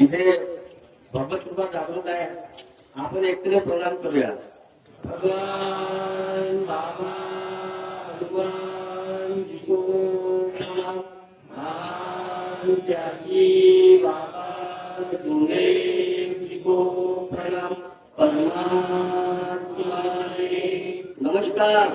इथे भगवत कृपा जागृत आहे. आपण एकत्र प्रणाम करूया. भगवान बाबा हनुमान जी को प्रणाम त्यागी बाबा गुरुदेव जी को प्रणाम. परमात्मा नमस्कार.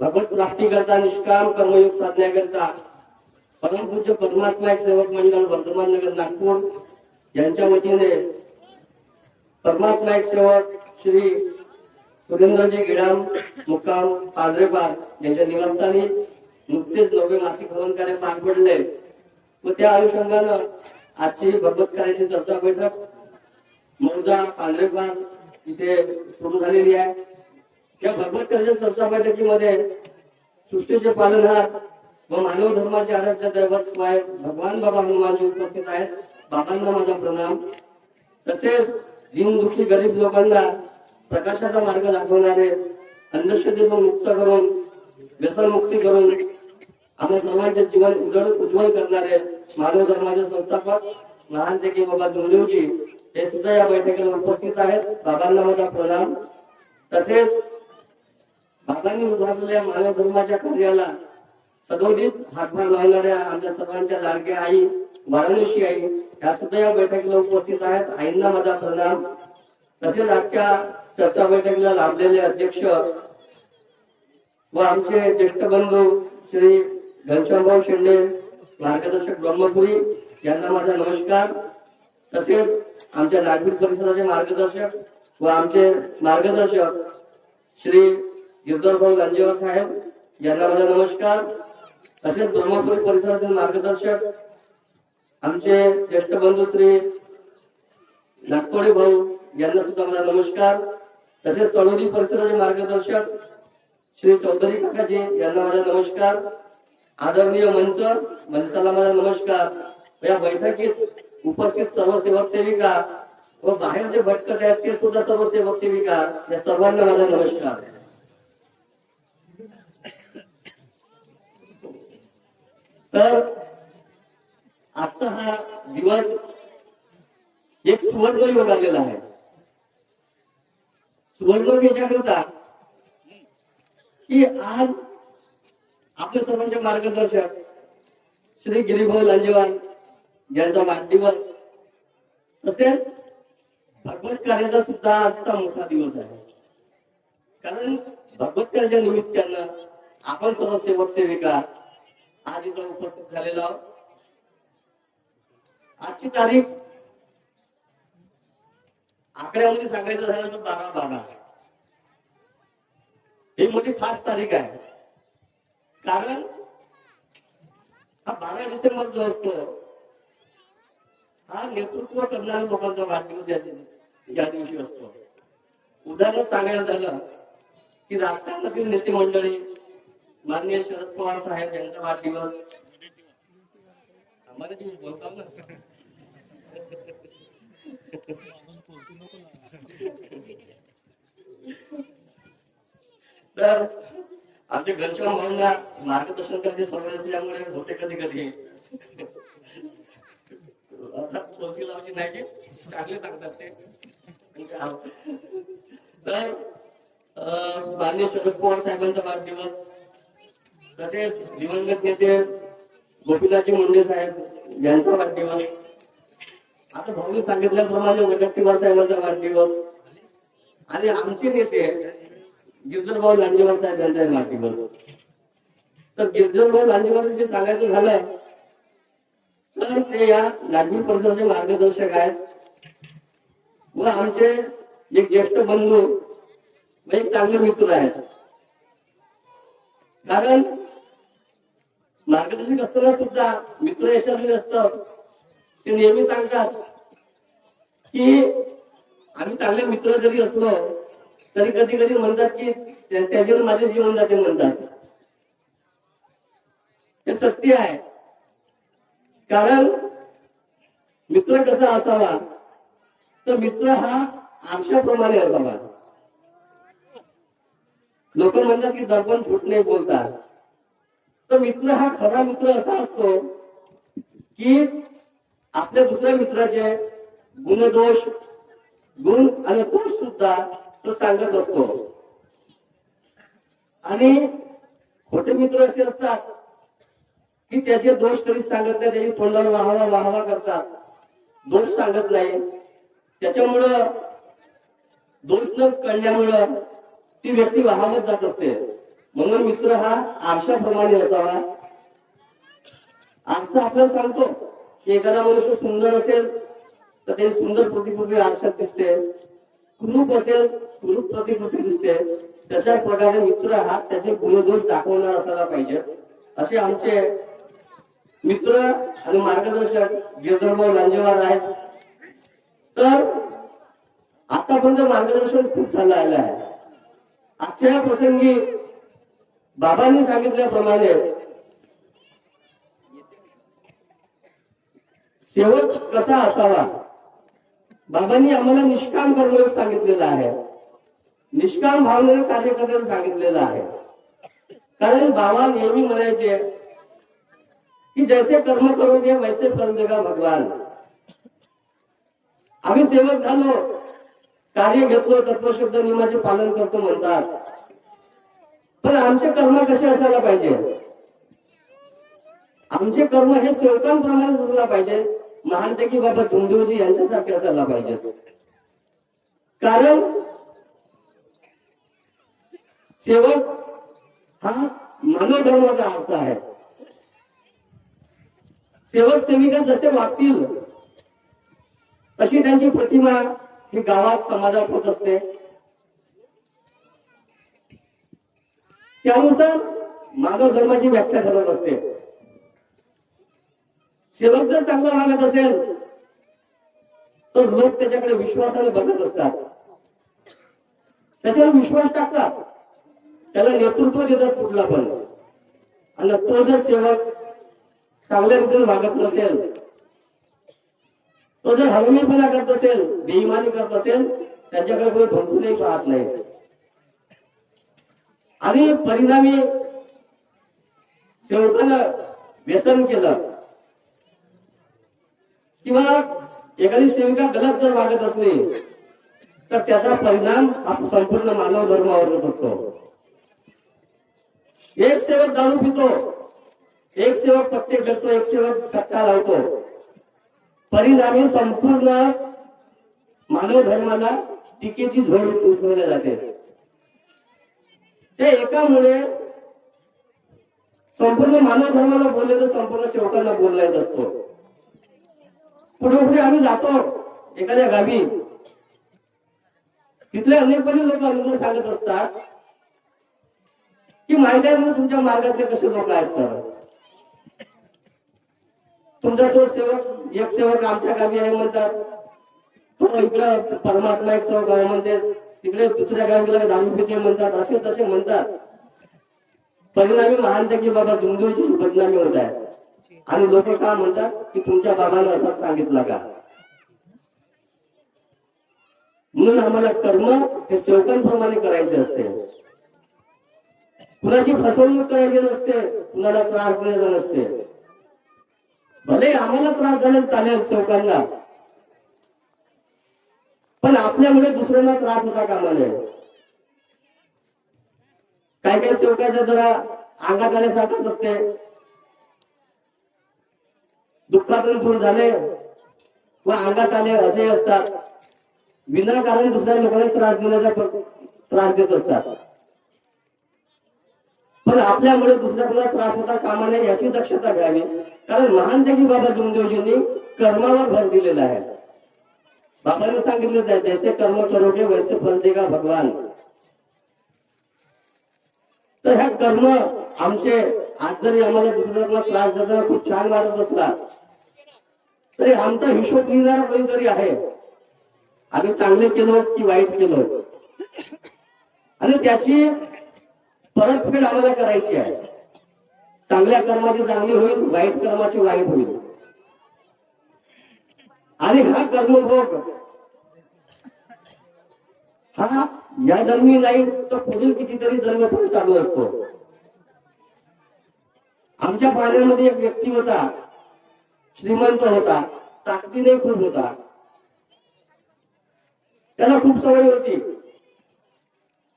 भगवत प्राप्ती करता निष्काम कर्मयोग साधण्याकरिता परमपूज्य परमात्मा एक सेवक मंडळ वर्धमान नगर नागपूर. यांच्या वतीने परमात्मा एक सेवक श्री सुरेंद्रजी गिडाम मुक्काम पांढरेपार यांच्या निवासस्थानी नुकतेच नवे मासिक हवन कार्य पार पडले. व त्या अनुषंगानं आजची भगवत कार्याची चर्चा बैठक मौजा पांढरेपार इथे सुरू झालेली आहे. या भगवत कार्याच्या चर्चा बैठकीमध्ये सृष्टीचे पालनहार व मानव धर्माचे आराध्य दैवत स्वयं भगवान बाबा हनुमानजी उपस्थित आहेत. बाबांना माझा प्रणाम. तसेच दिनदुखी गरीब लोकांना प्रकाशाचा मार्ग दाखवणारे अंधश्रद्धेतून मुक्त करून व्यसनमुक्ती करून आपल्या सर्वांचे जीवन उजळ उज्ज्वल करणारे मानव धर्माचे संस्थापक महानतेकी बाबा दुर्देवजी हे सुद्धा या बैठकीला उपस्थित आहेत. बाबांना माझा प्रणाम. तसेच बाबांनी उभारलेल्या मानव धर्माच्या कार्याला सदोदित हातभार लावणाऱ्या आमच्या सर्वांच्या लाडक्या आई वाराणसी आई या सुद्धा या बैठकीला उपस्थित आहेत. आईंना माझा प्रणाम. तसेच आजच्या चर्चा बैठकीला लाभलेले अध्यक्ष व आमचे ज्येष्ठ बंधू श्री घनश्यामभाऊ शेंडे मार्गदर्शक ब्रह्मपुरी यांना माझा नमस्कार. तसेच आमच्या नागपूर परिसराचे मार्गदर्शक व आमचे मार्गदर्शक श्री गिरधरभाऊ गांजेवर साहेब यांना माझा नमस्कार. तसेच ब्रह्मपुरी परिसरातील मार्गदर्शक आमचे ज्येष्ठ बंधू श्री नागतोडे भाऊ यांना सुद्धा माझा नमस्कार. तसेच तळोदी परिसराचे मार्गदर्शक श्री चौधरी काकाजी यांना माझा नमस्कार. आदरणीय मंच मंचाला माझा नमस्कार. या बैठकीत उपस्थित सर्व सेवक सेविका व बाहेर जे भटकत आहेत ते सुद्धा सर्व सेवक सेविका या सर्वांना माझा नमस्कार. तर आजचा हा दिवस एक सुवर्ण योग आलेला आहे. सुवर्ण याच्याकरता की आज आपल्या सर्वांचे मार्गदर्शक श्री गिरीभाऊ लांजेवाल यांचा वाढदिवस तसेच भगवत कार्याचा सुद्धा आजचा मोठा दिवस आहे. कारण भगवत कार्याच्या निमित्तानं आपण सर्व सेवक सेविका आज इथं उपस्थित झालेलो आहोत. आजची तारीख आकड्यामध्ये सांगायचं झालं तर बारा बारा. ही मोठी खास तारीख आहे. कारण हा बारा डिसेंबर जो असतो हा नेतृत्व करणाऱ्या लोकांचा वाढदिवस या दिवशी- या दिवशी असतो. उदाहरण सांगायला झालं की राजकारणातील नेते मंडळी माननीय शरद पवार साहेब यांचा वाढदिवस. बोलता ना. तर आमच्या घरच्या मुलांना मार्गदर्शन करायची सवय असल्यामुळे होते कधी कधी. अर्थात कोणती लावायची नाही चांगले सांगतात ते. तर माननीय शरद पवार साहेबांचा वाढदिवस. तसेच दिवंगत नेते गोपीनाथजी मुंडे साहेब यांचा वाढदिवस. आता भाऊनी सांगितल्याप्रमाणे वडट्टीवार साहेबांचा वाढदिवस. आणि आमचे नेते गिरधरभाऊ लांजेवार साहेब यांचा वाढदिवस. तर गिरधरभाऊ लांजेवार जे सांगायचं झालंय तर ते या नागपूर परिसराचे मार्गदर्शक आहेत. व आमचे एक ज्येष्ठ बंधू एक चांगले मित्र आहेत. कारण मार्गदर्शक असताना सुद्धा मित्र यशस्वी असतात ते नेहमी सांगतात की आम्ही चांगले मित्र जरी असलो तरी कधी कधी म्हणतात की त्याच्यावर माझे जीवन जाते म्हणतात. हे सत्य आहे. कारण मित्र कसा असावा तर मित्र हा आरशाप्रमाणे असावा. लोक म्हणतात की दर्पण फुटणे बोलतात. तर मित्र हा खरा मित्र असा असतो की आपल्या दुसऱ्या मित्राचे गुणदोष गुण आणि दोष सुद्धा तो सांगत असतो. आणि खोटे मित्र असे असतात की त्याचे दोष कधीच सांगत नाही त्याची तोंडावर वाहवा वाहवा करतात. दोष सांगत नाही. त्याच्यामुळं दोष न कळल्यामुळं ती व्यक्ती वाहवत जात असते. म्हणून मित्र हा आरशाप्रमाणे असावा. आरसा आपल्याला सांगतो की एखादा मनुष्य सुंदर असेल तर ते सुंदर प्रतिकृती आरशात दिसते. कुरूप असेल कुरूप प्रतिकृती दिसते. तशा प्रकारे मित्र हा त्याचे गुणदोष दाखवणार असायला पाहिजे. असे आमचे मित्र आणि मार्गदर्शक गिरधरभाऊ लांजेवार आहेत. तर आतापर्यंत मार्गदर्शन खूप झालं आलं आहे. आजच्या या प्रसंगी बाबांनी सांगितल्याप्रमाणे शेवट कसा असावा? बाबांनी आम्हाला निष्काम कर्मयोग सांगितलेला आहे. निष्काम भावनेने कार्य करण्याचं सांगितलेलं आहे. कारण बाबा नेहमी म्हणायचे की जैसे कर्म करू करोगे वैसे फल देगा भगवान. आम्ही सेवक झालो. कार्य घेतलो तत्वशब्द नियमाचे पालन करतो म्हणतात. पण आमचे कर्म कसे असायला पाहिजे? आमचे कर्म हे सेवकांप्रमाणेच असायला पाहिजे. महानतेकी बाबा झुंदेवजी यांच्यासारखे असायला पाहिजे. कारण सेवक हा मानव धर्माचा आरसा आहे. सेवक सेविका जसे वागतील तशी त्यांची प्रतिमा ही गावात समाजात होत असते. त्यानुसार मानव धर्माची व्याख्या ठरत असते. सेवक जर चांगला वागत असेल तर लोक त्याच्याकडे विश्वासाने बघत असतात. त्याच्यावर विश्वास टाकतात. त्याला नेतृत्व देतात कुठला पण. आणि तो जर सेवक चांगल्या रीतीने वागत नसेल तो जर हरमीपणा करत असेल बेईमानी करत असेल त्याच्याकडे कोणी ढोंकूनही पाहत नाही. आणि परिणामी सेवकानं व्यसन केलं. किंवा एखादी सेविका गलत जर वागत असली तर त्याचा परिणाम हा संपूर्ण मानव धर्मावर होत असतो. एक सेवक दारू पितो एक सेवक पत्ते करतो एक सेवक सट्टा लावतो. परिणामी संपूर्ण मानव धर्माला टीकेची झोड उठवल्या जाते. ते एकामुळे संपूर्ण मानव धर्माला बोलले तर संपूर्ण सेवकांना बोलला येत असतो. पुढे पुढे आम्ही जातो एखाद्या गावी. तिथले अनेकपणे लोक अनुभव सांगत असतात की माहिती आहे तुमच्या मार्गातले कसे लोक आहेत तर? तुमचा तो सेवक एक सेवक आमच्या गावी आहे म्हणतात. तो इकडं परमात्मा एक सेवक आहे म्हणते तिकडे दुसऱ्या गावीला गेला दारू पिते म्हणतात असे तसे म्हणतात. परिणामी महान की बाबा दुमदुमची बदनामी होत आहे. आणि लोक का म्हणतात की तुमच्या बाबाने असंच सांगितलं का? म्हणून आम्हाला कर्म हे सेवकांप्रमाणे करायचे असते. कुणाची फसवणूक करायची नसते कुणाला त्रास द्यायचा नसते. भले आम्हाला त्रास झाला चालेल सेवकांना पण आपल्यामुळे दुसऱ्यांना त्रास होता कामा नये काय काय सेवकाच्या जरा अंगात आल्यासारखंच असते. दुःखातून दूर झाले. व अंगात आले असे असतात. विनाकारण दुसऱ्या लोकांना त्रास देण्याचा त्रास देत असतात. पण आपल्यामुळे दुसऱ्या कोणाला त्रास होता कामा नये याची दक्षता घ्यावी. कारण महान त्यागी बाबा जुमदेवजींनी कर्मावर भर दिलेला आहे. बाबांनी सांगितलं जैसे कर्म करोगे वैसे फल देगा भगवान. तर ह्या कर्म आमचे आज जरी आम्हाला दुसऱ्याला त्रास देताना खूप छान वाटत असला तरी आमचा हिशोब लिहिणारा कोणीतरी आहे. आम्ही चांगले केलो की वाईट केलो? आणि त्याची परतफेड आम्हाला करायची आहे. चांगल्या कर्माची चांगली होईल वाईट कर्माची वाईट होईल. आणि हा कर्मभोग. हा या जन्मी नाही तर पुढील कितीतरी जन्म पण चालू असतो. आमच्या पाण्यामध्ये एक व्यक्ती होता श्रीमंत होता ताकदीने खूप होता. त्याला खूप सवय होती.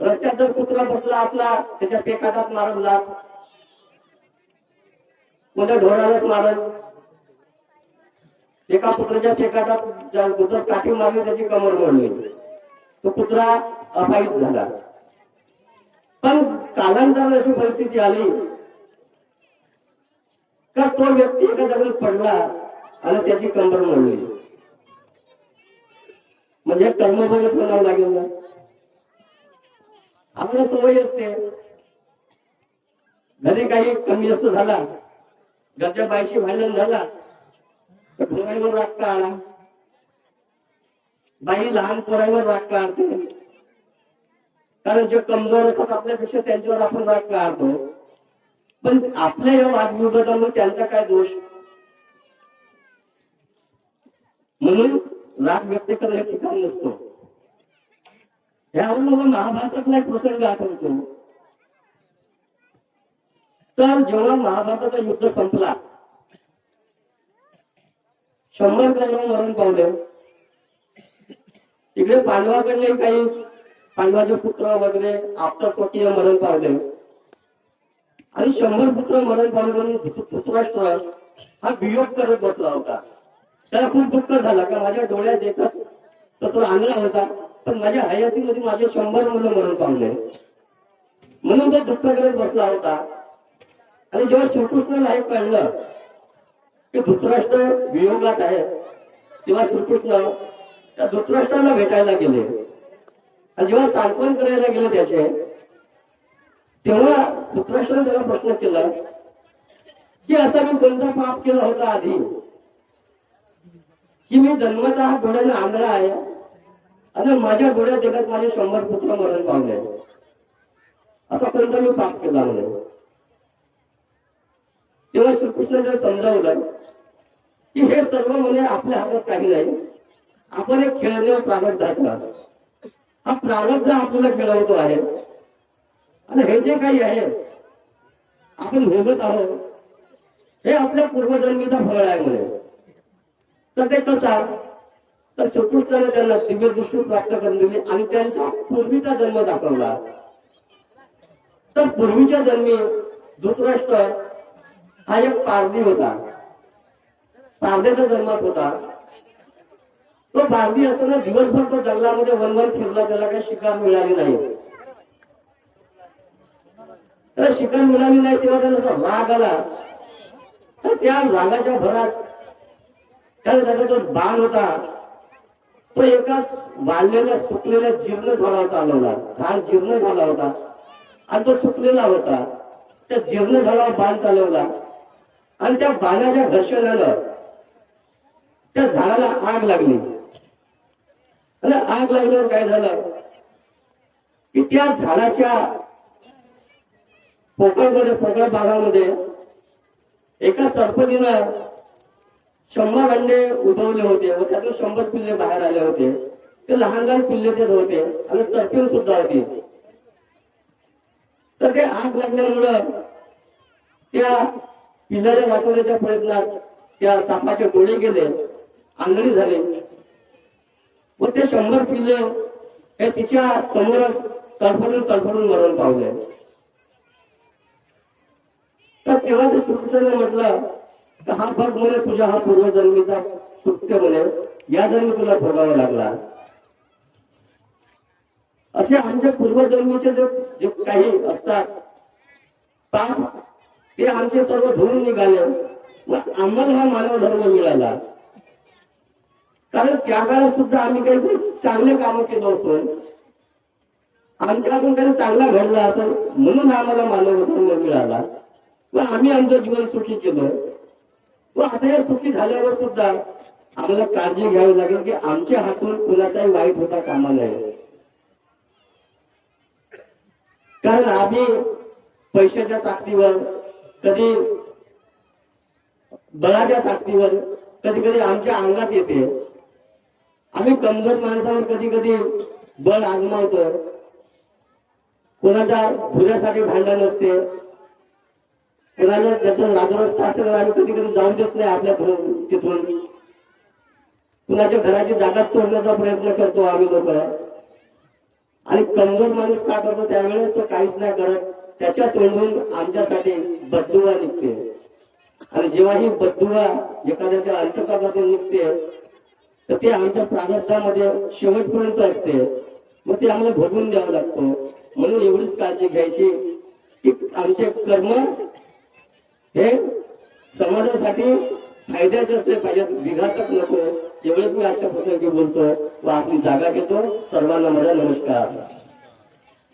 रस्त्यात जर कुत्रा बसला असला त्याच्या पेकाटात मारत जात. कोणत्या ढोरालाच मारत. एका पुत्राच्या फेकाचा पुत्र काठी मारली त्याची कमर मोडली. तो कुत्रा अपाहित झाला. पण कालांतराने अशी परिस्थिती आली. का तो व्यक्ती एका जागेवर पडला आणि त्याची कंबर मोडली. म्हणजे कर्मभोगच म्हणावं लागेल ना? आपल्याला सवय असते. घरी काही कमी जास्त झाला घरच्या बायशी भांडण झाला त्या ढोराईवर राग का आला बाई लहान पोराईवर राग काढते. कारण जे कमजोर असतात आपल्यापेक्षा त्यांच्यावर आपण राग काढतो. पण आपल्या या वादविवादामुळे त्यांचा काय दोष? म्हणून राग व्यक्त करण्या हे ठिकाण नसतो. यावरून मला महाभारतातला एक प्रसंग आठवतो. तर जेव्हा महाभारताचा युद्ध संपला शंभर कौरव मरण पावले. इकडे पांडवाकडले काही पांडवाचे पुत्र वगैरे आपता स्वकीय मरण पावले. आणि शंभर पुत्र मरण पावले म्हणून पुत्राष्ट्र हा वियोग करत बसला होता. त्याला खूप दुःख झाला का माझ्या डोळ्यात देखत तसं आणला होता. पण माझ्या हयातीमध्ये माझे शंभर मुलं मरण पावले. म्हणून तो दुःख करत बसला होता. आणि जेव्हा श्रीकृष्णाला हे कळलं की धृतराष्ट्र वियोगात आहे. तेव्हा श्रीकृष्ण त्या धृतराष्ट्राला भेटायला गेले. आणि जेव्हा सांत्वन करायला गेले त्याचे तेव्हा धृतराष्ट्राने त्याला प्रश्न केला की असा मी कोणता पाप केला होता आधी की मी जन्मता डोळ्याने आंधळा आहे आणि माझ्या डोळ्यात जगात माझे शंभर पुत्र मरण पावले. असा कोणता मी पाप केला म्हणे तेव्हा श्रीकृष्ण समजावलं की हे सर्व म्हणे आपल्या हातात काही नाही. आपण एक खेळणे प्रारब्धाचा हा प्रारब्ध आपल्याला खेळवतो आहे. आणि हे जे काही आहे आपण भोगत आहोत. हे आपल्या पूर्वजन्मीचा फळ आहे म्हणे. तर ते कसा तर श्रीकृष्णाने त्यांना दिव्य दृष्टी प्राप्त करून दिली आणि त्यांचा पूर्वीचा जन्म दाखवला. तर पूर्वीच्या जन्मी धृतराष्ट्र हा एक पारधी होता. पारध्याच्या जन्मात होता. तो पारधी असताना दिवसभर तो जंगलामध्ये वनवन फिरला त्याला काही शिकार मिळाली नाही. त्याला शिकार मिळाली नाही तेव्हा त्याला असा राग आला. तर त्या रागाच्या भरात कारण त्याचा जो बाण होता तो एका वाढलेल्या सुकलेल्या जीर्ण झाडावर चालवला. झाड जीर्ण झाला होता. आणि तो सुकलेला होता. त्या जीर्ण झाडावर बाण चालवला. आणि त्या बाणाच्या घर्षणानं त्या झाडाला आग लागली. आणि आग लागल्यावर काय झालं? की त्या झाडाच्या पोकळमध्ये पोकळ भागामध्ये एका सर्पदीनं शंभर अंडे उभवले होते व त्यातून शंभर पिल्ले बाहेर आले होते. ते लहान लहान पिल्ले तेच होते आणि सर्पिन सुद्धा होती. तर ते आग लागल्यामुळं त्या पिल्लाच्या वाचवण्याच्या प्रयत्नात त्या सापाचे डोळे गेले आंधळी झाले. व ते शंभर पिल्ले हे तिच्या समोरच तडफडून तडफडून मरण पावले. तर तेव्हा ते श्रीकृष्णाने म्हटलं तर हा भाग म्हणे तुझ्या हा पूर्वजन्मीचा कृत्य म्हणे. या जन्मी तुला भोगावा लागला. असे आमच्या पूर्वजन्मीचे जे जे काही असतात पाप ते आमचे सर्व धुवून निघाले. मग आम्हाला हा मानव धर्म मिळाला. कारण त्या काळात सुद्धा आम्ही काही चांगले काम केलं असून आमच्या हातून काही चांगला घडला असेल म्हणून आम्हाला मानव धर्म मिळाला. व आम्ही आमचं जीवन सुखी केलं. व आता हे सुखी झाल्यावर सुद्धा आम्हाला काळजी घ्यावी लागेल की आमच्या हातून कुणाचाही वाईट होता कामा नये. कारण आम्ही पैशाच्या ताकदीवर कधी बळाच्या ताकदीवर कधी कधी आमच्या अंगात येते. आम्ही कमजोर माणसावर कधी कधी बळ आजमावतो. कोणाच्या धुऱ्यासाठी भांडण असते. कोणाला त्याचं राजरस्ता असेल तर आम्ही कधी कधी जाऊ देत नाही आपल्या तिथून. कुणाच्या घराची जागा चोरण्याचा प्रयत्न करतो आम्ही लोक. आणि कमजोर माणूस का करतो त्यावेळेस तो काहीच नाही करत. त्याच्या तोंडून आमच्यासाठी बद्दुवा निघते. आणि जेव्हा ही बद्दुवा एखाद्याच्या अंतकरणातून निघते तर ते आमच्या प्रारब्धामध्ये शेवटपर्यंत असते. मग ते आम्हाला भोगून द्यावं लागतो. म्हणून एवढीच काळजी घ्यायची की आमचे कर्म हे समाजासाठी फायद्याचे असले पाहिजेत विघातक नको. एवढेच मी आजच्या प्रसंगी बोलतो व आपली जागा घेतो. सर्वांना माझा नमस्कार.